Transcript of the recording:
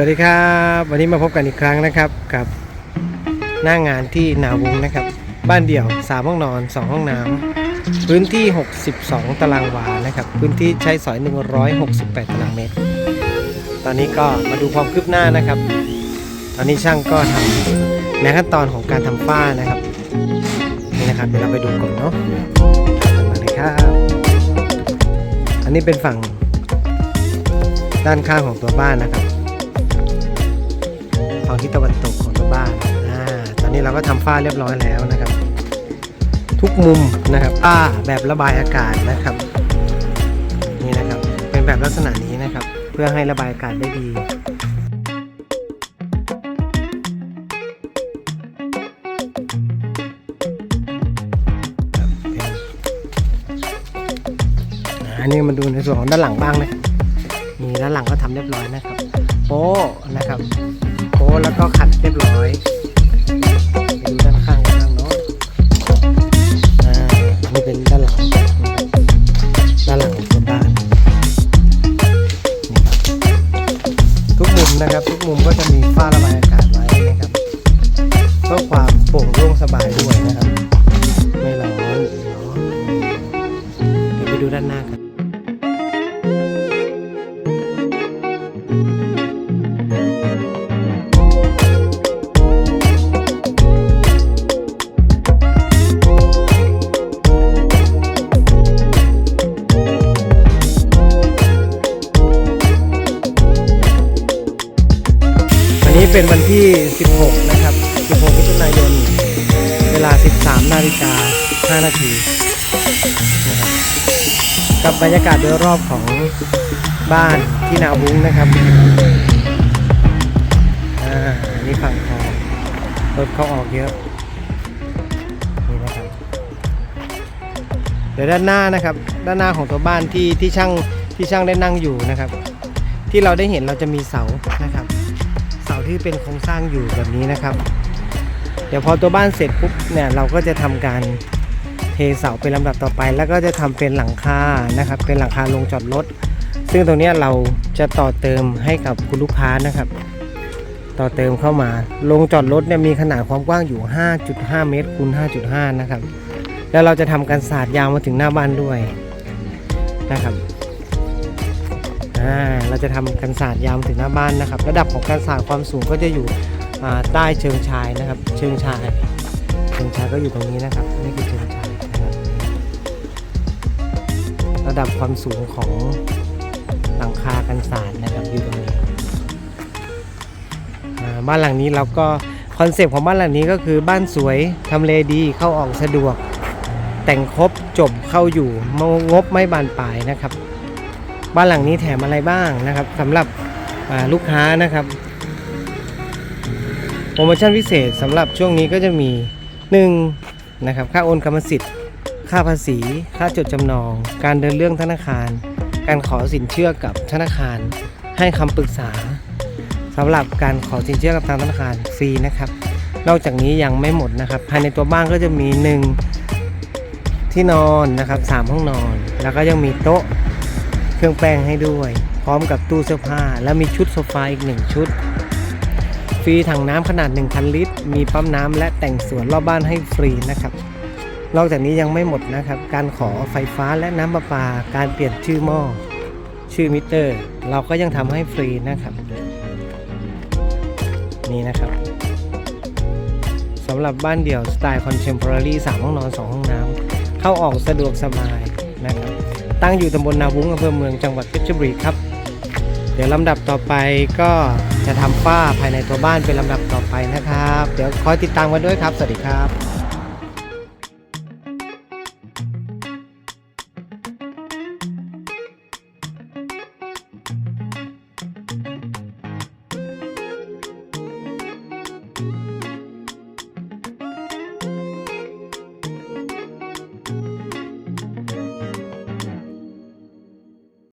วัสดีครับ วันนี้มาพบกันอีกครั้งนะครับกับหน้างานที่นาวุงนะครับ บ้านเดี่ยว 3 ห้องนอน 2 ห้องน้ำพื้นที่ 62 ตารางวานะครับ พื้นที่ใช้สอย 168 ตารางเมตร ตอนนี้ก็มาดูความคืบหน้านะครับ ตอนนี้ช่างก็ทำในขั้นตอนของการทำฝ้านะครับนี่นะครับเดี๋ยวเราไปดูก่อนเนาะมาเลยครับอันนี้เป็นฝั่งด้านข้างของตัวบ้านนะครับ งทิศตะวันตกของตัวบ้านอ่าตอนนี้เราก็ทำฝ้าเรียบร้อยแล้วนะครับ ทุกมุมนะครับฝ้าแบบระบายอากาศนะครับ นี่นะครับเป็นแบบลักษณะนี้นะครับ เพื่อให้ระบายอากาศได้ดีนอ่าอันนี้มาดูในส่วนของด้านหลังบ้างนะครับนี่ด้านหลังก็ทำเรียบร้อยนะครับ โป๊ะนะครับ โป๊แล้วก็ขัดเรียบร้อย นี้เป็นวันที่ 16 นะครับ 16มิถุนายน เวลา 13 นาฬิกา 5 นาทีนะครับกับบรรยากาศโดยรอบของบ้านที่นาวุ้งนะครับอ่าอันนี่ฝั่งคลองรถเข้าออกเยอะนี่นะครับเดี๋ยวด้านหน้านะครับ ด้านหน้าของตัวบ้านที่ที่ช่างที่ช่างได้นั่งอยู่นะครับ ที่เราได้เห็นเราจะมีเสานะครับ ที่เป็นโครงสร้างอยู่แบบนี้นะครับ เดี๋ยวพอตัวบ้านเสร็จปุ๊บเนี่ยเราก็จะทำการเทเสาเป็นลำดับต่อไป แล้วก็จะทำเป็นหลังคานะครับ เป็นหลังคาลงจอดรถซึ่งตรงนี้เราจะต่อเติมให้กับคุณลูกค้านะครับ ต่อเติมเข้ามาลงจอดรถเนี่ยมีขนาดความกว้างอยู่ 5.5 เมตรคูณ5.5 นะครับ แล้วเราจะทำการสาดยาวมาถึงหน้าบ้านด้วยนะครับ อ่าเราจะทำกันศาสตร์ยาวถึงหน้าบ้านนะครับ ระดับของการศาสตร์ความสูงก็จะอยู่ใต้เชิงชายนะครับ เชิงชาย เชิงชายก็อยู่ตรงนี้นะครับนี่คือเชิงชายนะครับระดับความสูงของหลังคากันศาสตร์นะครับอยู่ตรงนี้บ้านหลังนี้เราก็คอนเซปต์ของบ้านหลังนี้ก็คือบ้านสวยทำเลดีเข้าออกสะดวก แต่งครบจบเข้าอยู่งบไม่บานปลายนะครับ บ้านหลังนี้แถมอะไรบ้างนะครับสำหรับลูกค้านะครับโปรโมชั่นพิเศษสำหรับช่วงนี้ก็จะมี1นะครับค่าโอนกรรมสิทธิ์ ค่าภาษี ค่าจดจำนอง การเดินเรื่องธนาคาร การขอสินเชื่อกับธนาคาร ให้คำปรึกษาสำหรับการขอสินเชื่อกับทางธนาคารฟรีนะครับ นอกจากนี้ยังไม่หมดนะครับ ภายในตัวบ้านก็จะมี 1 ที่นอนนะครับ3ห้องนอน แล้วก็ยังมีโต๊ะ เครื่องแป้งให้ด้วย พร้อมกับตู้เสื้อผ้า และมีชุดโซฟาอีกหนึ่งชุด ฟรีถังน้ำขนาด 1,000 ลิตร มีปั๊มน้ำและแต่งสวนรอบบ้านให้ฟรีนะครับ นอกจากนี้ยังไม่หมดนะครับ การขอไฟฟ้าและน้ำประปา การเปลี่ยนชื่อหม้อ ชื่อมิเตอร์ เราก็ยังทำให้ฟรีนะครับ นี่นะครับสำหรับบ้านเดี่ยวสไตล์คอนเทมพอรารี3ห้องนอน 2 ห้องน้ำเข้าออกสะดวกสบายนะครับ ตั้งอยู่ตำบลนาวุ้งอำเภอเมืองจังหวัดเพชรบุรีครับ เดี๋ยวลำดับต่อไปก็จะทำฝ้าภายในตัวบ้านเป็นลำดับต่อไปนะครับ เดี๋ยวคอยติดตามกันด้วยครับ สวัสดีครับ